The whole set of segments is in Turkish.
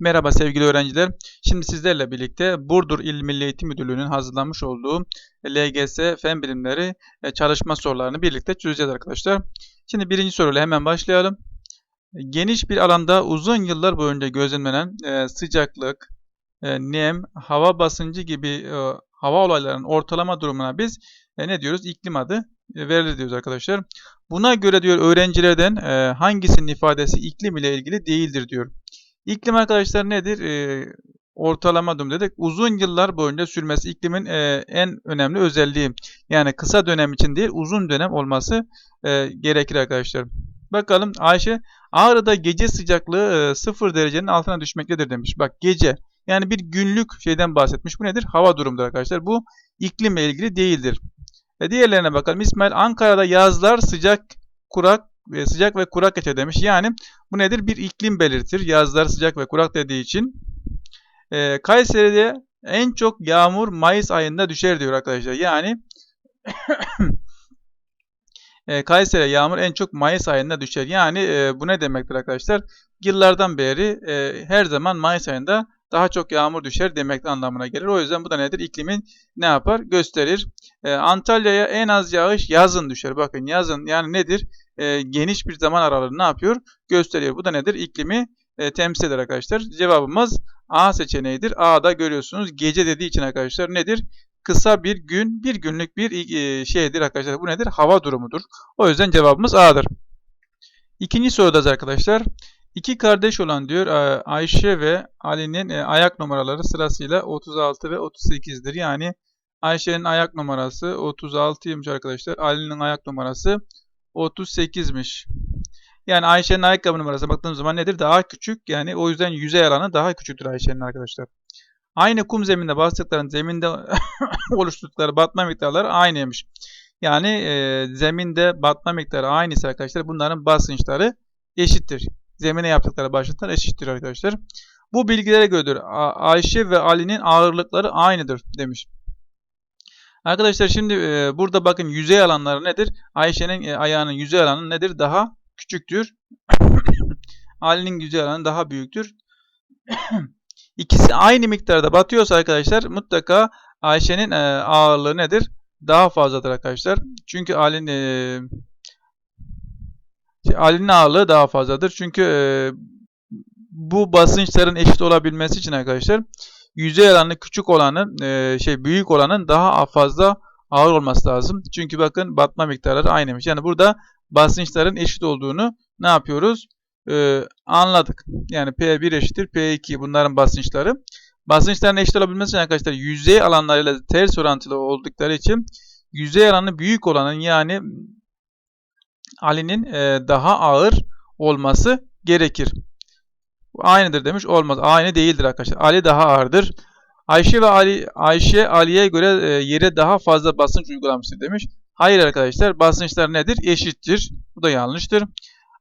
Merhaba sevgili öğrenciler. Şimdi sizlerle birlikte Burdur İl Milli Eğitim Müdürlüğü'nün hazırlamış olduğu LGS Fen Bilimleri e, çalışma sorularını birlikte çözeceğiz arkadaşlar. Şimdi birinci soruyla hemen başlayalım. Geniş bir alanda uzun yıllar boyunca gözlemlenen e, sıcaklık, e, nem, hava basıncı gibi hava olaylarının ortalama durumuna biz ne diyoruz? İklim adı verilir diyoruz arkadaşlar. Buna göre diyor öğrencilerden hangisinin ifadesi iklim ile ilgili değildir diyor. İklim arkadaşlar nedir? Ee, ortalama durum dedik. Uzun yıllar boyunca sürmesi iklimin e, en önemli özelliği. Yani kısa dönem için değil uzun dönem olması e, gerekir arkadaşlar. Bakalım Ayşe Ağrı'da gece sıcaklığı e, 0 derecenin altına düşmektedir demiş. Bak gece yani bir günlük şeyden bahsetmiş. Bu nedir? Hava durumudur arkadaşlar. Bu iklimle ilgili değildir. E diğerlerine bakalım. İsmail Ankara'da yazlar sıcak kurak ve sıcak ve kurak geçer demiş. Yani bu nedir? Bir iklim belirtir. Yazlar sıcak ve kurak dediği için. E, Kayseri'de en çok yağmur Mayıs ayında düşer diyor arkadaşlar. Yani e, Kayseri'ye yağmur en çok Mayıs ayında düşer. Yani e, bu ne demektir arkadaşlar? Yıllardan beri e, her zaman Mayıs ayında daha çok yağmur düşer demek anlamına gelir. O yüzden bu da nedir? İklimin ne yapar? Gösterir. E, Antalya'ya en az yağış yazın düşer. Bakın yazın yani nedir? E, geniş bir zaman aralığı ne yapıyor? Gösteriyor. Bu da nedir? İklimi e, temsil eder arkadaşlar. Cevabımız A seçeneğidir. A'da görüyorsunuz gece dediği için arkadaşlar nedir? Kısa bir gün, bir günlük bir e, şeydir arkadaşlar. Bu nedir? Hava durumudur. O yüzden cevabımız A'dır. İkinci soruda arkadaşlar. İki kardeş olan diyor Ayşe ve Ali'nin e, ayak numaraları sırasıyla 36 ve 38'dir. Yani Ayşe'nin ayak numarası 36'ymış arkadaşlar. Ali'nin ayak numarası 38'miş. Yani Ayşe'nin ayakkabı numarası baktığımız zaman nedir? Daha küçük. Yani o yüzden yüzey alanı daha küçüktür Ayşe'nin arkadaşlar. Aynı kum zeminde bastıkların zeminde oluşturdukları batma miktarları aynıymış. Yani e, zeminde batma miktarı aynıysa arkadaşlar bunların basınçları eşittir zemine yaptıkları başlıklar eşittir arkadaşlar. Bu bilgilere göre Ayşe ve Ali'nin ağırlıkları aynıdır demiş. Arkadaşlar şimdi e, burada bakın yüzey alanları nedir? Ayşe'nin e, ayağının yüzey alanı nedir? Daha küçüktür. Ali'nin yüzey alanı daha büyüktür. İkisi aynı miktarda batıyorsa arkadaşlar mutlaka Ayşe'nin e, ağırlığı nedir? Daha fazladır arkadaşlar. Çünkü Ali'nin Ali'nin ağırlığı daha fazladır. Çünkü e, bu basınçların eşit olabilmesi için arkadaşlar yüzey alanı küçük olanın e, şey büyük olanın daha fazla ağır olması lazım. Çünkü bakın batma miktarları aynıymış. Yani burada basınçların eşit olduğunu ne yapıyoruz? Ee, anladık. Yani P1 eşittir P2 bunların basınçları. Basınçların eşit olabilmesi için arkadaşlar yüzey alanlarıyla ters orantılı oldukları için yüzey alanı büyük olanın yani Ali'nin e, daha ağır olması gerekir. Aynıdır demiş. Olmaz. Aynı değildir arkadaşlar. Ali daha ağırdır. Ayşe ve Ali Ayşe Ali'ye göre e, yere daha fazla basınç uygulamıştır demiş. Hayır arkadaşlar. Basınçlar nedir? Eşittir. Bu da yanlıştır.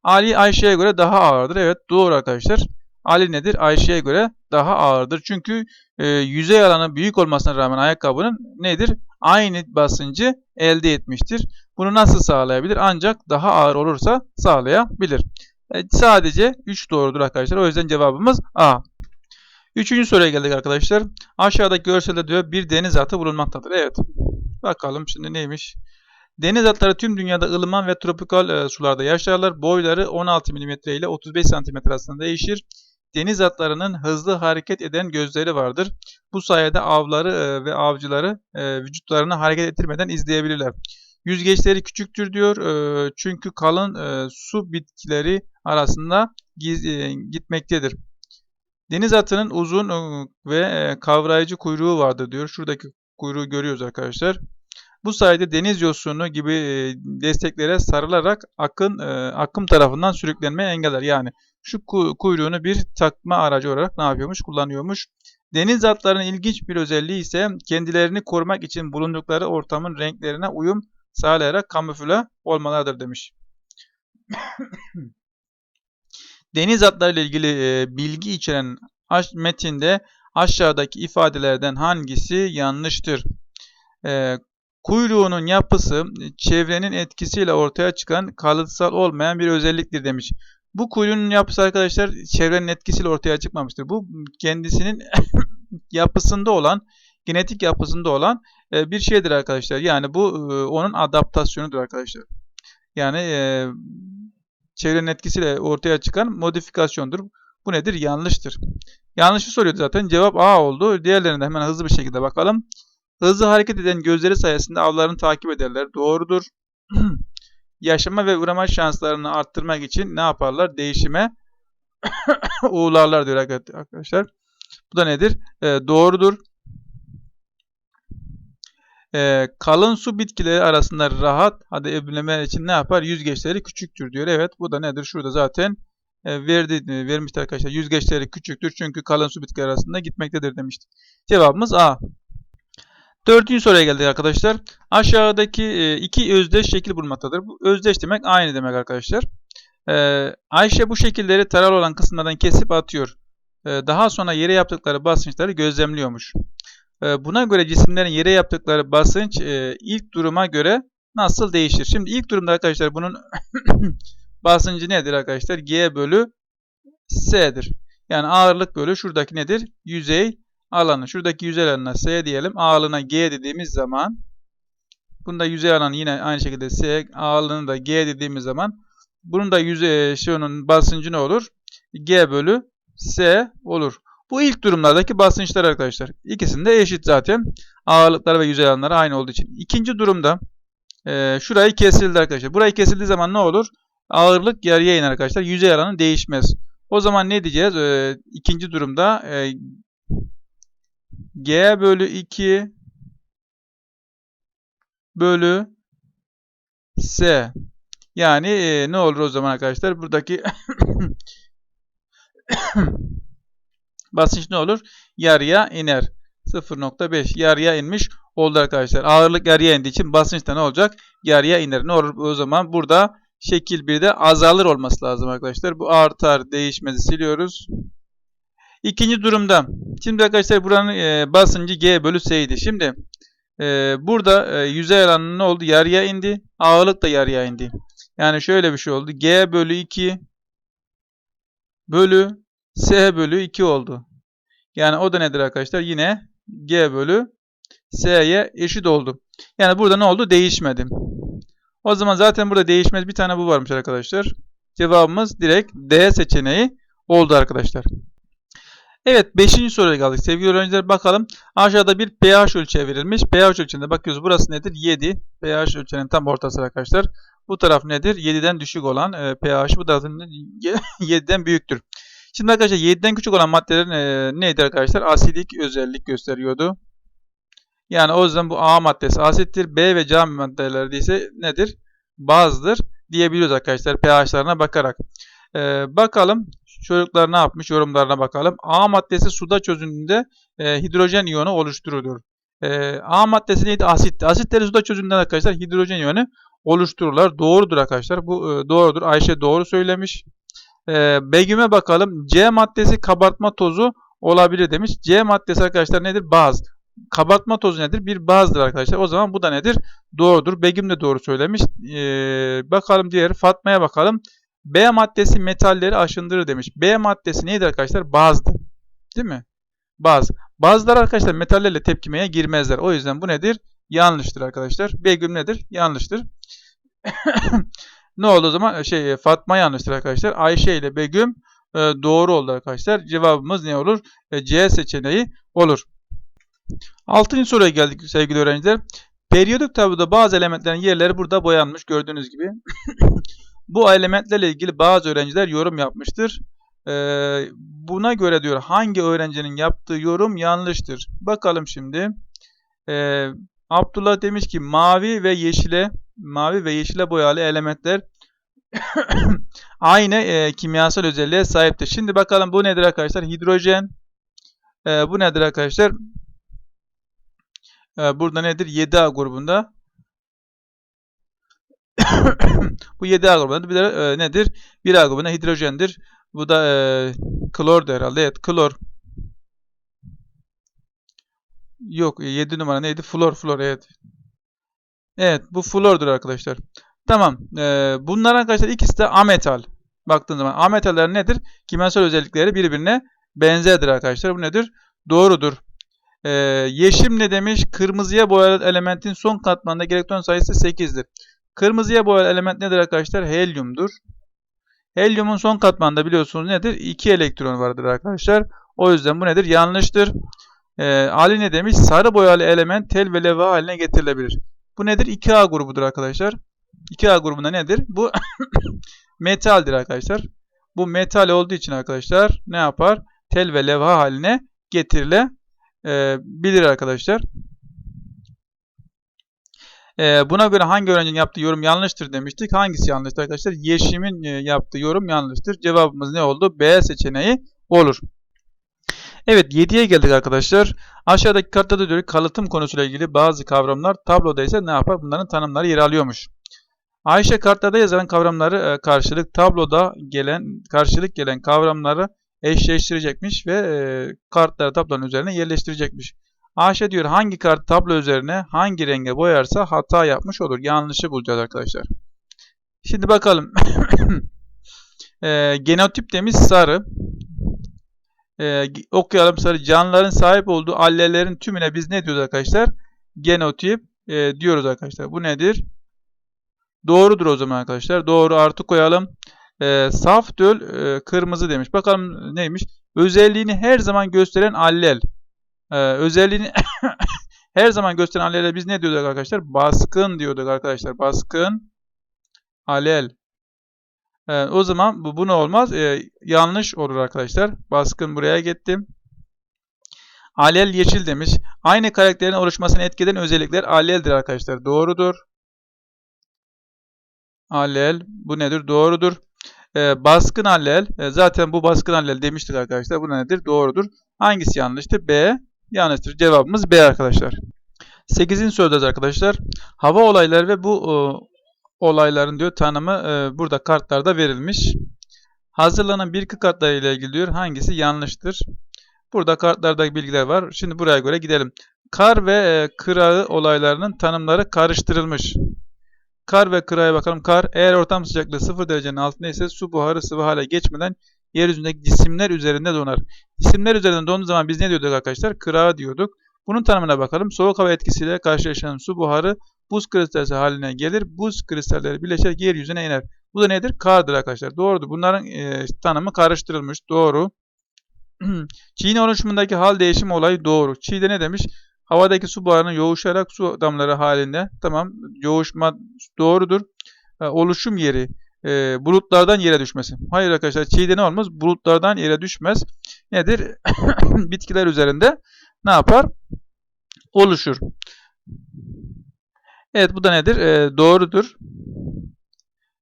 Ali Ayşe'ye göre daha ağırdır. Evet doğru arkadaşlar. Ali nedir? Ayşe'ye göre daha ağırdır. Çünkü e, yüzey alanı büyük olmasına rağmen ayakkabının nedir? Aynı basıncı elde etmiştir. Bunu nasıl sağlayabilir? Ancak daha ağır olursa sağlayabilir. E, sadece 3 doğrudur arkadaşlar. O yüzden cevabımız A. Üçüncü soruya geldik arkadaşlar. Aşağıdaki görselde diyor bir deniz atı bulunmaktadır. Evet. Bakalım şimdi neymiş? Deniz atları tüm dünyada ılıman ve tropikal e, sularda yaşarlar. Boyları 16 mm ile 35 cm arasında değişir. Deniz atlarının hızlı hareket eden gözleri vardır. Bu sayede avları e, ve avcıları e, vücutlarını hareket ettirmeden izleyebilirler. Yüzgeçleri küçüktür diyor. E, çünkü kalın su bitkileri arasında gitmektedir. Deniz atının uzun ve kavrayıcı kuyruğu vardır diyor. Şuradaki kuyruğu görüyoruz arkadaşlar. Bu sayede deniz yosunu gibi desteklere sarılarak akın akım tarafından sürüklenmeyi engeller. Yani şu kuyruğunu bir takma aracı olarak ne yapıyormuş? Kullanıyormuş. Deniz atlarının ilginç bir özelliği ise kendilerini korumak için bulundukları ortamın renklerine uyum sağlayarak kamufle olmalarıdır demiş. Deniz atları ile ilgili e, bilgi içeren metinde aşağıdaki ifadelerden hangisi yanlıştır? E, kuyruğunun yapısı çevrenin etkisiyle ortaya çıkan kalıtsal olmayan bir özelliktir demiş. Bu kuyunun yapısı arkadaşlar çevrenin etkisiyle ortaya çıkmamıştır. Bu kendisinin yapısında olan, genetik yapısında olan e, bir şeydir arkadaşlar. Yani bu e, onun adaptasyonudur arkadaşlar. Yani e, çevrenin etkisiyle ortaya çıkan modifikasyondur. Bu nedir? Yanlıştır. Yanlışı soruyordu zaten. Cevap A oldu. Diğerlerine hemen hızlı bir şekilde bakalım. Hızlı hareket eden gözleri sayesinde avlarını takip ederler. Doğrudur. Yaşama ve uğrama şanslarını arttırmak için ne yaparlar? Değişime uğurlarlar diyor arkadaşlar. Bu da nedir? E, doğrudur. E, kalın su bitkileri arasında rahat hadi evlenme için ne yapar? Yüzgeçleri küçüktür diyor. Evet bu da nedir? Şurada zaten e, verdi, vermiştir arkadaşlar. Yüzgeçleri küçüktür çünkü kalın su bitkileri arasında gitmektedir demişti. Cevabımız A. Dördüncü soruya geldik arkadaşlar. Aşağıdaki e, iki özdeş şekil bulunmaktadır. Bu özdeş demek aynı demek arkadaşlar. E, Ayşe bu şekilleri taral olan kısımlardan kesip atıyor. E, daha sonra yere yaptıkları basınçları gözlemliyormuş. Buna göre cisimlerin yere yaptıkları basınç ilk duruma göre nasıl değişir? Şimdi ilk durumda arkadaşlar bunun basıncı nedir arkadaşlar? G bölü S'dir. Yani ağırlık bölü şuradaki nedir? Yüzey alanı. Şuradaki yüzey alanına S diyelim. Ağırlığına G dediğimiz zaman bunda yüzey alanı yine aynı şekilde S ağırlığını da G dediğimiz zaman bunun da yüzey şunun basıncı ne olur? G bölü S olur. Bu ilk durumlardaki basınçlar arkadaşlar. İkisinde eşit zaten. Ağırlıklar ve yüzey alanları aynı olduğu için. İkinci durumda e, şurayı kesildi arkadaşlar. Burayı kesildiği zaman ne olur? Ağırlık yarıya iner arkadaşlar. Yüzey alanı değişmez. O zaman ne diyeceğiz? E, ikinci durumda e, G bölü 2 bölü S. Yani e, ne olur o zaman arkadaşlar? Buradaki basınç ne olur? Yarıya iner. 0.5 yarıya inmiş oldu arkadaşlar. Ağırlık yarıya indiği için basınç da ne olacak? Yarıya iner. Ne olur o zaman? Burada şekil 1'de azalır olması lazım arkadaşlar. Bu artar değişmezi siliyoruz. İkinci durumda. Şimdi arkadaşlar buranın e, basıncı G bölü S'ydi. Şimdi e, burada e, yüzey alanı ne oldu? Yarıya indi. Ağırlık da yarıya indi. Yani şöyle bir şey oldu. G bölü 2 bölü S bölü 2 oldu. Yani o da nedir arkadaşlar? Yine G bölü S'ye eşit oldu. Yani burada ne oldu? Değişmedi. O zaman zaten burada değişmez bir tane bu varmış arkadaşlar. Cevabımız direkt D seçeneği oldu arkadaşlar. Evet 5. soruya geldik. Sevgili öğrenciler bakalım. Aşağıda bir pH ölçeği verilmiş. pH ölçeğinde bakıyoruz. Burası nedir? 7. pH ölçeğinin tam ortası arkadaşlar. Bu taraf nedir? 7'den düşük olan e, pH. Bu taraf 7'den büyüktür. Şimdi arkadaşlar 7'den küçük olan maddelerin e, neydi arkadaşlar? Asidik özellik gösteriyordu. Yani o yüzden bu A maddesi asittir. B ve C maddeleri ise nedir? Bazdır diyebiliyoruz arkadaşlar pH'larına bakarak. Ee, bakalım çocuklar ne yapmış yorumlarına bakalım. A maddesi suda çözündüğünde e, hidrojen iyonu oluşturulur. E, A maddesi neydi? Asit. Asitleri suda çözündüğünde arkadaşlar hidrojen iyonu oluştururlar. Doğrudur arkadaşlar. Bu e, doğrudur. Ayşe doğru söylemiş. E, Begüm'e bakalım. C maddesi kabartma tozu olabilir demiş. C maddesi arkadaşlar nedir? Baz. Kabartma tozu nedir? Bir bazdır arkadaşlar. O zaman bu da nedir? Doğrudur. Begüm de doğru söylemiş. Ee, bakalım diğer Fatma'ya bakalım. B maddesi metalleri aşındırır demiş. B maddesi neydi arkadaşlar? Bazdı. Değil mi? Baz. Bazılar arkadaşlar metallerle tepkimeye girmezler. O yüzden bu nedir? Yanlıştır arkadaşlar. Begüm nedir? Yanlıştır. ne oldu o zaman? Şey Fatma yanlıştır arkadaşlar. Ayşe ile Begüm e, doğru oldu arkadaşlar. Cevabımız ne olur? E, C seçeneği olur. Altıncı soruya geldik sevgili öğrenciler. Periyodik tabloda bazı elementlerin yerleri burada boyanmış gördüğünüz gibi. Bu elementlerle ilgili bazı öğrenciler yorum yapmıştır. Ee, buna göre diyor hangi öğrencinin yaptığı yorum yanlıştır. Bakalım şimdi. Ee, Abdullah demiş ki mavi ve yeşile mavi ve yeşile boyalı elementler aynı e, kimyasal özelliğe sahiptir. Şimdi bakalım bu nedir arkadaşlar? Hidrojen. E, bu nedir arkadaşlar? E, burada nedir? 7A grubunda. Bu 7A grubunda bir e, nedir? 1A grubunda hidrojendir. Bu da e, klordu herhalde. Evet klor. Yok 7 numara neydi? Flor flor evet. Evet bu flordur arkadaşlar. Tamam. E, bunlar arkadaşlar ikisi de ametal. baktığın zaman A metalleri nedir? Kimyasal özellikleri birbirine benzerdir arkadaşlar. Bu nedir? Doğrudur. Ee, yeşim ne demiş? Kırmızıya boyalı elementin son katmanındaki elektron sayısı 8'dir. Kırmızıya boyalı element nedir arkadaşlar? Helyumdur. Helyumun son katmanında biliyorsunuz nedir? 2 elektron vardır arkadaşlar. O yüzden bu nedir? Yanlıştır. Ee, Ali ne demiş? Sarı boyalı element tel ve levha haline getirilebilir. Bu nedir? 2A grubudur arkadaşlar. 2A grubunda nedir? Bu metaldir arkadaşlar. Bu metal olduğu için arkadaşlar ne yapar? Tel ve levha haline getirilebilir arkadaşlar. Ee, buna göre hangi öğrencinin yaptığı yorum yanlıştır demiştik. Hangisi yanlıştır arkadaşlar? Yeşim'in e, yaptığı yorum yanlıştır. Cevabımız ne oldu? B seçeneği olur. Evet 7'ye geldik arkadaşlar. Aşağıdaki kartta da diyor kalıtım konusuyla ilgili bazı kavramlar tabloda ise ne yapar? Bunların tanımları yer alıyormuş. Ayşe kartlarda yazılan kavramları e, karşılık tabloda gelen karşılık gelen kavramları eşleştirecekmiş ve e, kartları tablonun üzerine yerleştirecekmiş. Ayşe diyor hangi kart tablo üzerine hangi renge boyarsa hata yapmış olur. Yanlışı bulacağız arkadaşlar. Şimdi bakalım. e, genotip demiş sarı. E, okuyalım sarı. Canlıların sahip olduğu allelerin tümüne biz ne diyoruz arkadaşlar? Genotip e, diyoruz arkadaşlar. Bu nedir? Doğrudur o zaman arkadaşlar. Doğru artı koyalım. E, saf döl e, kırmızı demiş. Bakalım neymiş? Özelliğini her zaman gösteren allel. E, özelliğini her zaman gösteren allele biz ne diyorduk arkadaşlar? Baskın diyorduk arkadaşlar. Baskın alel. E, o zaman bu, bu ne olmaz? E, yanlış olur arkadaşlar. Baskın buraya gitti. Alel yeşil demiş. Aynı karakterin oluşmasını etkileyen özellikler aleldir arkadaşlar. Doğrudur. Allel. Bu nedir? Doğrudur. Ee, baskın allel. E, zaten bu baskın allel demiştik arkadaşlar. Bu nedir? Doğrudur. Hangisi yanlıştır? B. Yanlıştır. Cevabımız B arkadaşlar. 8. soruda arkadaşlar. Hava olayları ve bu e, olayların diyor tanımı e, burada kartlarda verilmiş. Hazırlanan bir iki kartlar ile ilgili diyor hangisi yanlıştır? Burada kartlarda bilgiler var. Şimdi buraya göre gidelim. Kar ve e, kırağı olaylarının tanımları karıştırılmış. Kar ve kıraya bakalım. Kar eğer ortam sıcaklığı 0 derecenin altında ise su buharı sıvı hale geçmeden yeryüzündeki cisimler üzerinde donar. Cisimler üzerinde donduğu zaman biz ne diyorduk arkadaşlar? Kırağı diyorduk. Bunun tanımına bakalım. Soğuk hava etkisiyle karşılaşan su buharı buz kristalleri haline gelir. Buz kristalleri birleşerek yeryüzüne iner. Bu da nedir? Kardır arkadaşlar. Doğrudur. Bunların e, tanımı karıştırılmış. Doğru. Çiğne oluşumundaki hal değişimi olayı doğru. Çiğde ne demiş? Havadaki su buharının yoğuşarak su damları halinde. Tamam. Yoğuşma doğrudur. E, oluşum yeri. E, bulutlardan yere düşmesi. Hayır arkadaşlar. Çiğde ne olmaz? Bulutlardan yere düşmez. Nedir? Bitkiler üzerinde ne yapar? Oluşur. Evet bu da nedir? E, doğrudur.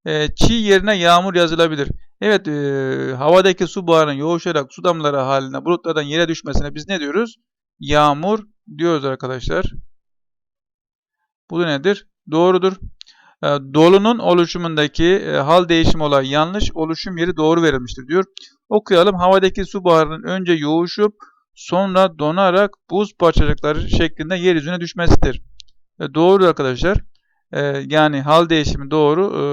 E, çiğ yerine yağmur yazılabilir. Evet e, havadaki su buharının yoğuşarak su damları halinde bulutlardan yere düşmesine biz ne diyoruz? Yağmur diyoruz arkadaşlar. Bu da nedir? Doğrudur. E, dolunun oluşumundaki e, hal değişimi olayı yanlış. Oluşum yeri doğru verilmiştir diyor. Okuyalım. Havadaki su buharının önce yoğuşup sonra donarak buz parçacıkları şeklinde yeryüzüne düşmesidir. E, doğru arkadaşlar. E, yani hal değişimi doğru. E,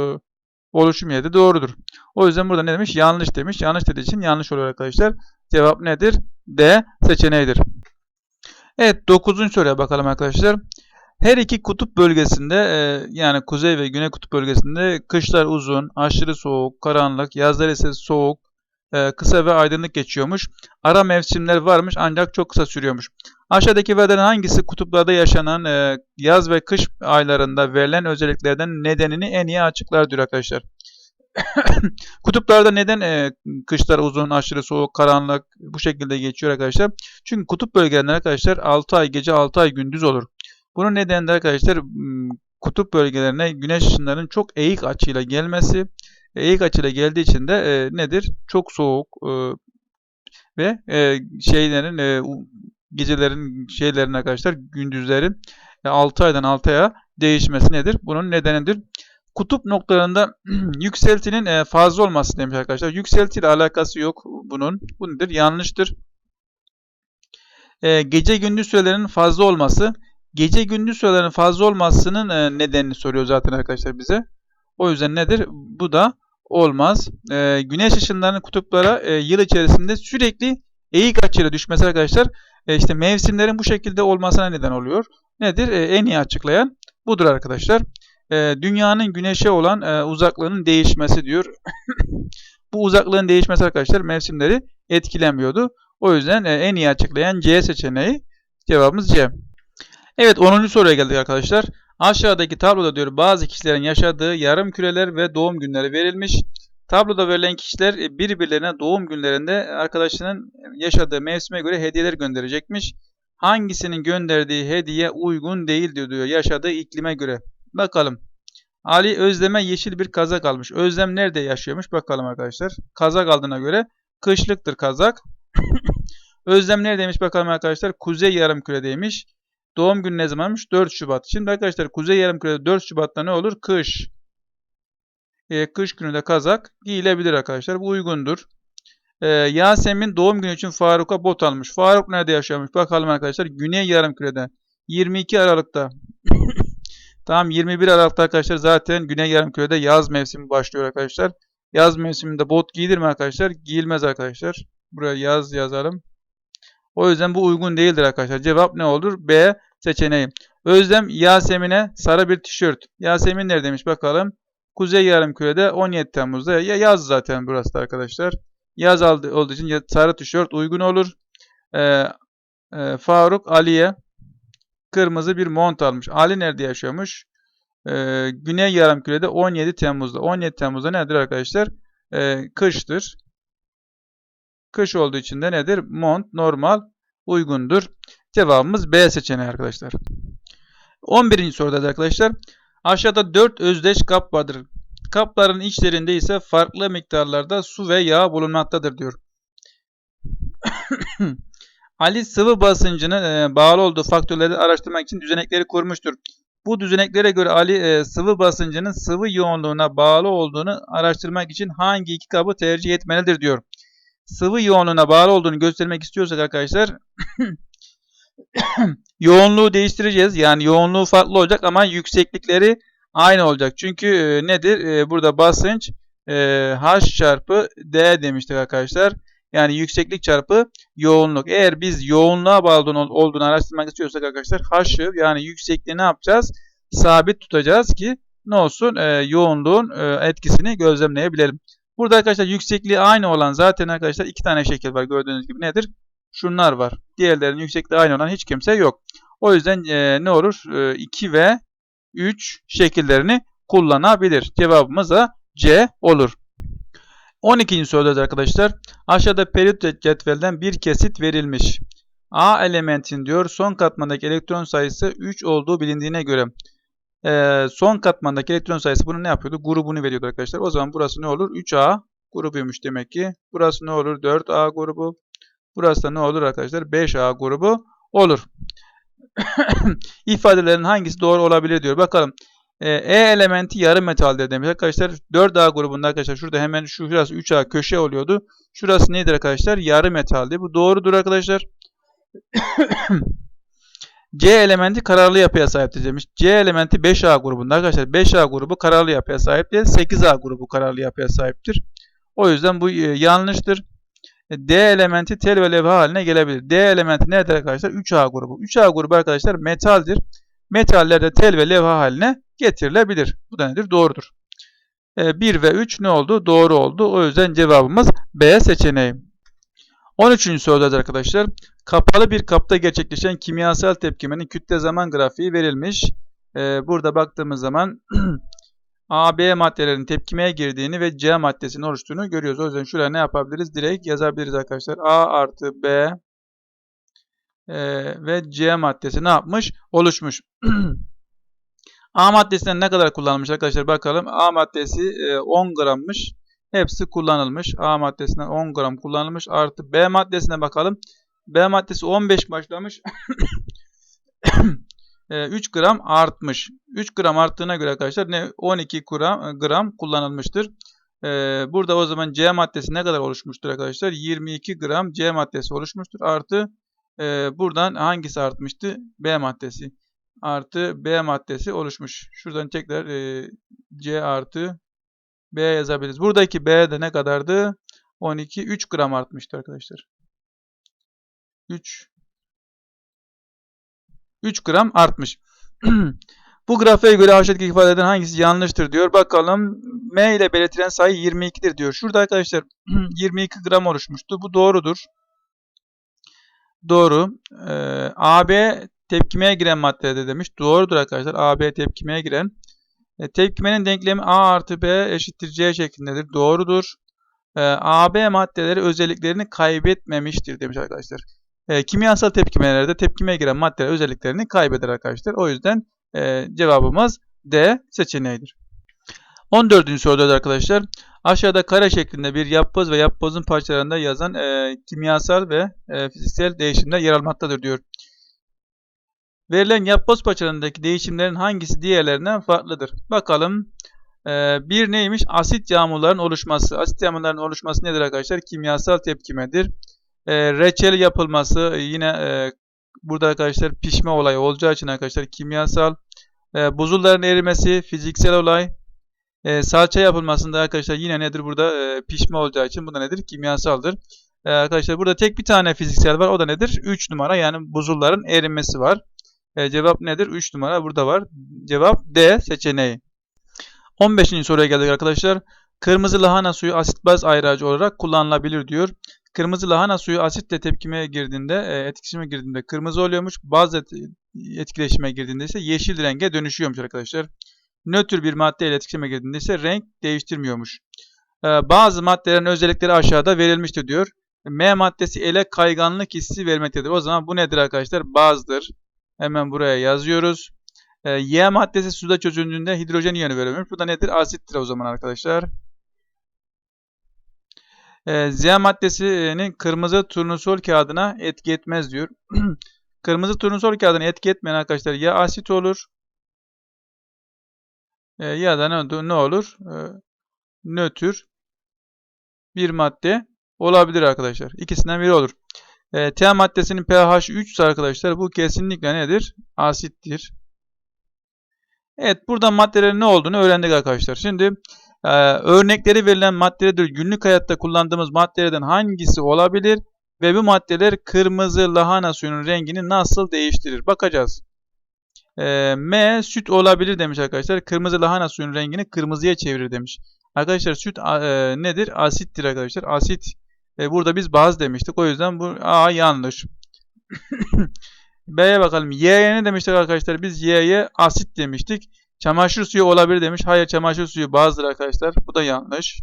oluşum yeri de doğrudur. O yüzden burada ne demiş? Yanlış demiş. Yanlış dediği için yanlış oluyor arkadaşlar. Cevap nedir? D seçeneğidir. Evet 9. soruya bakalım arkadaşlar. Her iki kutup bölgesinde e, yani kuzey ve güney kutup bölgesinde kışlar uzun, aşırı soğuk, karanlık, yazlar ise soğuk, e, kısa ve aydınlık geçiyormuş. Ara mevsimler varmış ancak çok kısa sürüyormuş. Aşağıdaki verilen hangisi kutuplarda yaşanan e, yaz ve kış aylarında verilen özelliklerden nedenini en iyi açıklar diyor arkadaşlar. Kutuplarda neden e, kışlar uzun, aşırı soğuk, karanlık bu şekilde geçiyor arkadaşlar? Çünkü kutup bölgelerinde arkadaşlar 6 ay gece 6 ay gündüz olur. Bunun nedeni de arkadaşlar kutup bölgelerine güneş ışınlarının çok eğik açıyla gelmesi. Eğik açıyla geldiği için de e, nedir? Çok soğuk e, ve e, şeylerin e, gecelerin şeylerin arkadaşlar gündüzlerin 6 aydan 6 aya değişmesi nedir? Bunun nedenidir. Kutup noktalarında yükseltinin fazla olması demiş arkadaşlar. Yükselti ile alakası yok bunun. Bu nedir? Yanlıştır. Gece gündüz sürelerinin fazla olması. Gece gündüz sürelerinin fazla olmasının nedenini soruyor zaten arkadaşlar bize. O yüzden nedir? Bu da olmaz. E, güneş ışınlarının kutuplara e, yıl içerisinde sürekli eğik açıyla düşmesi arkadaşlar e, işte mevsimlerin bu şekilde olmasına neden oluyor. Nedir? E, en iyi açıklayan budur arkadaşlar. E, dünyanın güneşe olan e, uzaklığının değişmesi diyor. bu uzaklığın değişmesi arkadaşlar mevsimleri etkilemiyordu. O yüzden e, en iyi açıklayan C seçeneği cevabımız C. Evet 10. soruya geldik arkadaşlar. Aşağıdaki tabloda diyor bazı kişilerin yaşadığı yarım küreler ve doğum günleri verilmiş. Tabloda verilen kişiler e, birbirlerine doğum günlerinde arkadaşının yaşadığı mevsime göre hediyeler gönderecekmiş. Hangisinin gönderdiği hediye uygun değil diyor yaşadığı iklime göre. Bakalım. Ali Özlem'e yeşil bir kazak almış. Özlem nerede yaşıyormuş bakalım arkadaşlar. Kazak aldığına göre kışlıktır kazak. Özlem neredeymiş bakalım arkadaşlar. Kuzey yarımküredeymiş. Doğum günü ne zamanmış? 4 Şubat. Şimdi arkadaşlar Kuzey Yarımküre'de 4 Şubat'ta ne olur? Kış. E, kış günü de kazak giyilebilir arkadaşlar. Bu uygundur. E, Yasemin doğum günü için Faruk'a bot almış. Faruk nerede yaşıyormuş? Bakalım arkadaşlar. Güney Yarımküre'de. 22 Aralık'ta. tamam 21 Aralık'ta arkadaşlar zaten Güney Yarımküre'de yaz mevsimi başlıyor arkadaşlar. Yaz mevsiminde bot giyilir mi arkadaşlar? Giyilmez arkadaşlar. Buraya yaz yazalım. O yüzden bu uygun değildir arkadaşlar. Cevap ne olur? B seçeneği. Özlem Yasemin'e sarı bir tişört. Yasemin neredeymiş bakalım. Kuzey Yarımküre'de 17 Temmuz'da. Ya yaz zaten burası da arkadaşlar. Yaz olduğu için sarı tişört uygun olur. Ee, e, Faruk Ali'ye kırmızı bir mont almış. Ali nerede yaşıyormuş? Ee, Güney Yarımküre'de 17 Temmuz'da. 17 Temmuz'da nedir arkadaşlar? Ee, kıştır. Kış olduğu için de nedir? Mont normal uygundur. Cevabımız B seçeneği arkadaşlar. 11. soruda arkadaşlar. Aşağıda 4 özdeş kap vardır. Kapların içlerinde ise farklı miktarlarda su ve yağ bulunmaktadır diyor. Ali sıvı basıncını e, bağlı olduğu faktörleri araştırmak için düzenekleri kurmuştur. Bu düzeneklere göre Ali e, sıvı basıncının sıvı yoğunluğuna bağlı olduğunu araştırmak için hangi iki kabı tercih etmelidir diyor sıvı yoğunluğuna bağlı olduğunu göstermek istiyorsak arkadaşlar yoğunluğu değiştireceğiz. Yani yoğunluğu farklı olacak ama yükseklikleri aynı olacak. Çünkü e, nedir? E, burada basınç e, H çarpı D demiştik arkadaşlar. Yani yükseklik çarpı yoğunluk. Eğer biz yoğunluğa bağlı olduğunu araştırmak istiyorsak arkadaşlar H'ı yani yüksekliği ne yapacağız? Sabit tutacağız ki ne olsun? E, yoğunluğun e, etkisini gözlemleyebilelim. Burada arkadaşlar yüksekliği aynı olan zaten arkadaşlar iki tane şekil var gördüğünüz gibi nedir? Şunlar var. Diğerlerinin yüksekliği aynı olan hiç kimse yok. O yüzden e, ne olur? E, 2 ve 3 şekillerini kullanabilir. Cevabımız da C olur. 12. soruda arkadaşlar aşağıda periyot cetvelden bir kesit verilmiş. A elementin diyor son katmandaki elektron sayısı 3 olduğu bilindiğine göre e, son katmandaki elektron sayısı bunu ne yapıyordu? Grubunu veriyordu arkadaşlar. O zaman burası ne olur? 3A grubuymuş demek ki. Burası ne olur? 4A grubu. Burası da ne olur arkadaşlar? 5A grubu olur. İfadelerin hangisi doğru olabilir diyor. Bakalım. E, e elementi yarı metaldir demiş arkadaşlar. 4A grubunda arkadaşlar şurada hemen şu şurası 3A köşe oluyordu. Şurası nedir arkadaşlar? Yarı metaldi. Bu doğrudur arkadaşlar. C elementi kararlı yapıya sahiptir demiş. C elementi 5A grubunda arkadaşlar 5A grubu kararlı yapıya sahip değil. 8A grubu kararlı yapıya sahiptir. O yüzden bu e, yanlıştır. E, D elementi tel ve levha haline gelebilir. D elementi nedir arkadaşlar? 3A grubu. 3A grubu arkadaşlar metaldir. Metaller de tel ve levha haline getirilebilir. Bu da nedir? Doğrudur. 1 e, ve 3 ne oldu? Doğru oldu. O yüzden cevabımız B seçeneği. 13. soruda arkadaşlar kapalı bir kapta gerçekleşen kimyasal tepkimenin kütle zaman grafiği verilmiş. Ee, burada baktığımız zaman A, B maddelerin tepkimeye girdiğini ve C maddesinin oluştuğunu görüyoruz. O yüzden şuraya ne yapabiliriz? Direkt yazabiliriz arkadaşlar. A artı B e, ve C maddesi ne yapmış? Oluşmuş. A maddesinden ne kadar kullanılmış arkadaşlar bakalım. A maddesi e, 10 grammış. Hepsi kullanılmış. A maddesinden 10 gram kullanılmış. Artı B maddesine bakalım. B maddesi 15 başlamış. 3 gram artmış. 3 gram arttığına göre arkadaşlar ne 12 gram, gram kullanılmıştır. Burada o zaman C maddesi ne kadar oluşmuştur arkadaşlar? 22 gram C maddesi oluşmuştur. Artı buradan hangisi artmıştı? B maddesi. Artı B maddesi oluşmuş. Şuradan tekrar C artı B yazabiliriz. Buradaki B de ne kadardı? 12, 3 gram artmıştı arkadaşlar. 3 3 gram artmış. Bu grafiğe göre aşağıdaki ifadeden hangisi yanlıştır diyor. Bakalım M ile belirtilen sayı 22'dir diyor. Şurada arkadaşlar 22 gram oluşmuştu. Bu doğrudur. Doğru. Ee, AB tepkimeye giren maddede demiş. Doğrudur arkadaşlar. AB tepkimeye giren. E, tepkimenin denklemi A artı B eşittir C şeklindedir. Doğrudur. E, AB maddeleri özelliklerini kaybetmemiştir demiş arkadaşlar. E, kimyasal tepkimelerde tepkimeye giren maddeler özelliklerini kaybeder arkadaşlar. O yüzden e, cevabımız D seçeneğidir. 14. soruda da arkadaşlar aşağıda kare şeklinde bir yapboz ve yapbozun parçalarında yazan e, kimyasal ve e, fiziksel değişimler yer almaktadır diyor. Verilen yapboz parçalarındaki değişimlerin hangisi diğerlerinden farklıdır? Bakalım. E, bir neymiş? Asit yağmurların oluşması. Asit yağmurların oluşması nedir arkadaşlar? Kimyasal tepkimedir. E, reçel yapılması yine e, burada arkadaşlar pişme olayı olacağı için arkadaşlar kimyasal. E, buzulların erimesi fiziksel olay. E, salça yapılmasında arkadaşlar yine nedir burada? E, pişme olacağı için bu da nedir? Kimyasaldır. E, arkadaşlar burada tek bir tane fiziksel var. O da nedir? 3 numara yani buzulların erimesi var. E, cevap nedir? 3 numara burada var. Cevap D seçeneği. 15. soruya geldik arkadaşlar. Kırmızı lahana suyu asit baz ayracı olarak kullanılabilir diyor. Kırmızı lahana suyu asitle tepkimeye girdiğinde, e, etkileşime girdiğinde kırmızı oluyormuş. Bazı etkileşime girdiğinde ise yeşil renge dönüşüyormuş arkadaşlar. Nötr bir madde ile etkileşime girdiğinde ise renk değiştirmiyormuş. E, bazı maddelerin özellikleri aşağıda verilmiştir diyor. M maddesi ele kayganlık hissi vermektedir. O zaman bu nedir arkadaşlar? Bazdır. Hemen buraya yazıyoruz. E, y maddesi suda çözüldüğünde hidrojen iyonu verilmiş. Bu da nedir? Asittir o zaman arkadaşlar. E, Z maddesinin kırmızı turnusol kağıdına etki etmez diyor. kırmızı turnusol kağıdına etki etmeyen arkadaşlar ya asit olur e, ya da ne olur? E, nötr bir madde olabilir arkadaşlar. İkisinden biri olur. E, T maddesinin pH 3 arkadaşlar bu kesinlikle nedir? Asittir. Evet burada maddelerin ne olduğunu öğrendik arkadaşlar. Şimdi e, örnekleri verilen maddelerdir. Günlük hayatta kullandığımız maddelerden hangisi olabilir? Ve bu maddeler kırmızı lahana suyunun rengini nasıl değiştirir? Bakacağız. E, M süt olabilir demiş arkadaşlar. Kırmızı lahana suyunun rengini kırmızıya çevirir demiş. Arkadaşlar süt e, nedir? Asittir arkadaşlar. Asit e, burada biz baz demiştik. O yüzden bu A yanlış. B'ye bakalım. Y'ye ne demiştik arkadaşlar? Biz Y'ye asit demiştik. Çamaşır suyu olabilir demiş. Hayır çamaşır suyu bazıdır arkadaşlar. Bu da yanlış.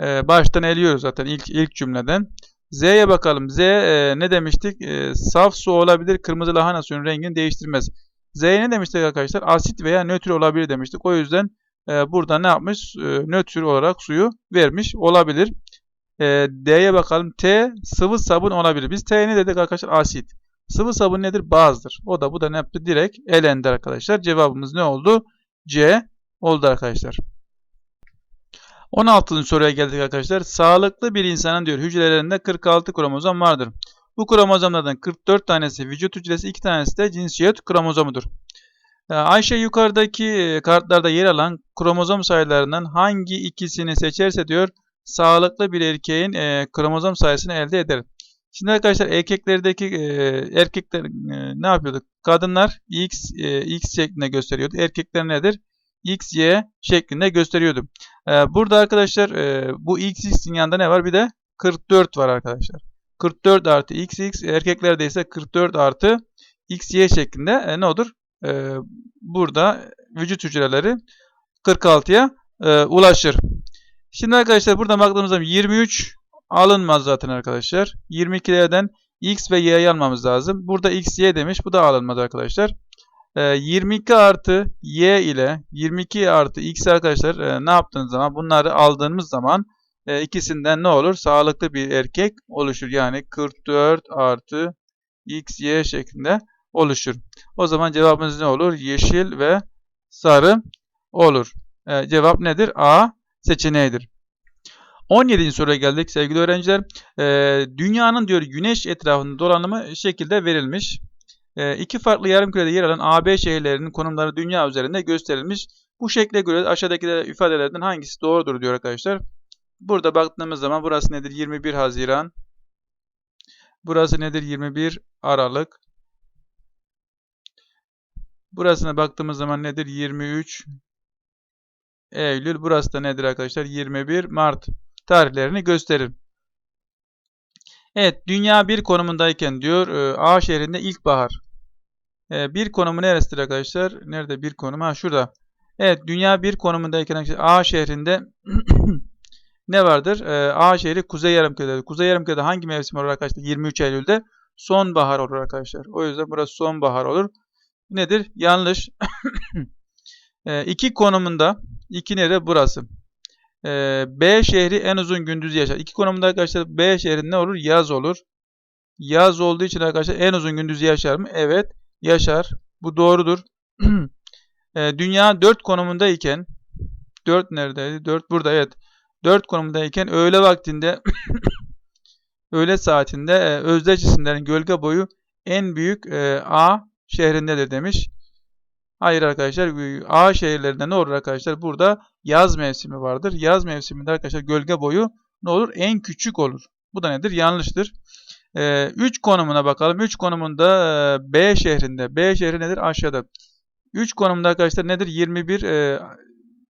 Ee, baştan eliyoruz zaten ilk ilk cümleden. Z'ye bakalım. Z e, ne demiştik? E, saf su olabilir. Kırmızı lahana suyun rengini değiştirmez. Z'ye ne demiştik arkadaşlar? Asit veya nötr olabilir demiştik. O yüzden e, burada ne yapmış? E, nötr olarak suyu vermiş olabilir. E, D'ye bakalım. T sıvı sabun olabilir. Biz T'ye ne dedik arkadaşlar? Asit. Sıvı sabun nedir? Bazdır. O da bu da ne yaptı? Direkt elendi arkadaşlar. Cevabımız ne oldu? C oldu arkadaşlar. 16. soruya geldik arkadaşlar. Sağlıklı bir insanın diyor hücrelerinde 46 kromozom vardır. Bu kromozomlardan 44 tanesi vücut hücresi, 2 tanesi de cinsiyet kromozomudur. Ee, Ayşe yukarıdaki e, kartlarda yer alan kromozom sayılarından hangi ikisini seçerse diyor sağlıklı bir erkeğin e, kromozom sayısını elde eder. Şimdi arkadaşlar erkeklerdeki e, erkekler e, ne yapıyorduk? Kadınlar X e, X şeklinde gösteriyordu. Erkekler nedir? X, Y şeklinde gösteriyordu. E, burada arkadaşlar e, bu X, X'in yanında ne var? Bir de 44 var arkadaşlar. 44 artı X, X. Erkeklerde ise 44 artı X, Y şeklinde e, ne olur? E, burada vücut hücreleri 46'ya e, ulaşır. Şimdi arkadaşlar burada baktığımız zaman 23 alınmaz zaten arkadaşlar. 22'lerden x ve y'yi almamız lazım. Burada x, y demiş. Bu da alınmadı arkadaşlar. E, ee, 22 artı y ile 22 artı x arkadaşlar e, ne yaptığınız zaman bunları aldığımız zaman e, ikisinden ne olur? Sağlıklı bir erkek oluşur. Yani 44 artı x, y şeklinde oluşur. O zaman cevabımız ne olur? Yeşil ve sarı olur. E, cevap nedir? A seçeneğidir. 17. soruya geldik sevgili öğrenciler. Ee, dünyanın diyor güneş etrafında dolanımı şekilde verilmiş. Ee, iki farklı yarımkürede yer alan AB şehirlerinin konumları dünya üzerinde gösterilmiş. Bu şekle göre aşağıdaki ifadelerden hangisi doğrudur diyor arkadaşlar. Burada baktığımız zaman burası nedir? 21 Haziran. Burası nedir? 21 Aralık. Burasına baktığımız zaman nedir? 23 Eylül. Burası da nedir arkadaşlar? 21 Mart tarihlerini gösterir. Evet, dünya bir konumundayken diyor e, A şehrinde ilkbahar. E, bir konumu neresidir arkadaşlar? Nerede bir konum? Ha şurada. Evet, dünya bir konumundayken A şehrinde ne vardır? E, A şehri Kuzey Yarımküre'de. Kuzey Yarımküre'de hangi mevsim olur arkadaşlar? 23 Eylül'de sonbahar olur arkadaşlar. O yüzden burası sonbahar olur. Nedir? Yanlış. e, iki konumunda, iki nere? Burası. E, B şehri en uzun gündüz yaşar. İki konumunda arkadaşlar B şehri ne olur? Yaz olur. Yaz olduğu için arkadaşlar en uzun gündüz yaşar mı? Evet, yaşar. Bu doğrudur. e, dünya 4 konumundayken 4 neredeydi? 4 burada evet. 4 konumundayken öğle vaktinde öğle saatinde e, özdeş cisimlerin gölge boyu en büyük e, A şehrindedir demiş. Hayır arkadaşlar A şehirlerinde ne olur arkadaşlar? Burada yaz mevsimi vardır. Yaz mevsiminde arkadaşlar gölge boyu ne olur? En küçük olur. Bu da nedir? Yanlıştır. 3 ee, konumuna bakalım. 3 konumunda e, B şehrinde. B şehri nedir? Aşağıda. 3 konumunda arkadaşlar nedir? 21 e,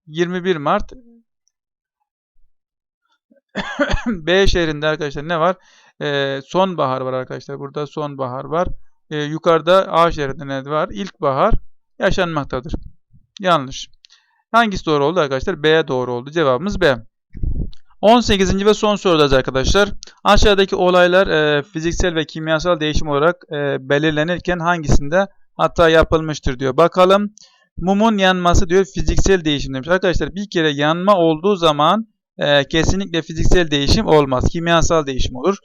21 Mart B şehrinde arkadaşlar ne var? E, sonbahar var arkadaşlar. Burada sonbahar var. E, yukarıda A şehrinde ne var? İlkbahar yaşanmaktadır. Yanlış. Hangisi doğru oldu arkadaşlar? B doğru oldu. Cevabımız B. 18. ve son sorudayız arkadaşlar. Aşağıdaki olaylar e, fiziksel ve kimyasal değişim olarak e, belirlenirken hangisinde hata yapılmıştır diyor. Bakalım mumun yanması diyor fiziksel değişim demiş. Arkadaşlar bir kere yanma olduğu zaman e, kesinlikle fiziksel değişim olmaz. Kimyasal değişim olur.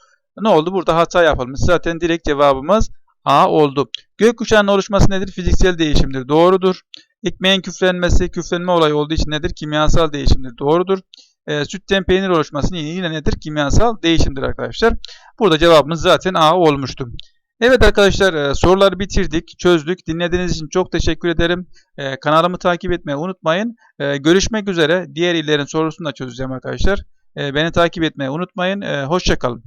Ne oldu? Burada hata yapılmış. Zaten direkt cevabımız A oldu. Gökkuşağının oluşması nedir? Fiziksel değişimdir. Doğrudur. Ekmeğin küflenmesi, küflenme olayı olduğu için nedir? Kimyasal değişimdir. Doğrudur. E, sütten peynir oluşması yine nedir? Kimyasal değişimdir arkadaşlar. Burada cevabımız zaten A olmuştu. Evet arkadaşlar e, soruları bitirdik, çözdük. Dinlediğiniz için çok teşekkür ederim. E, kanalımı takip etmeyi unutmayın. E, görüşmek üzere. Diğer illerin sorusunu da çözeceğim arkadaşlar. E, beni takip etmeyi unutmayın. Hoşçakalın.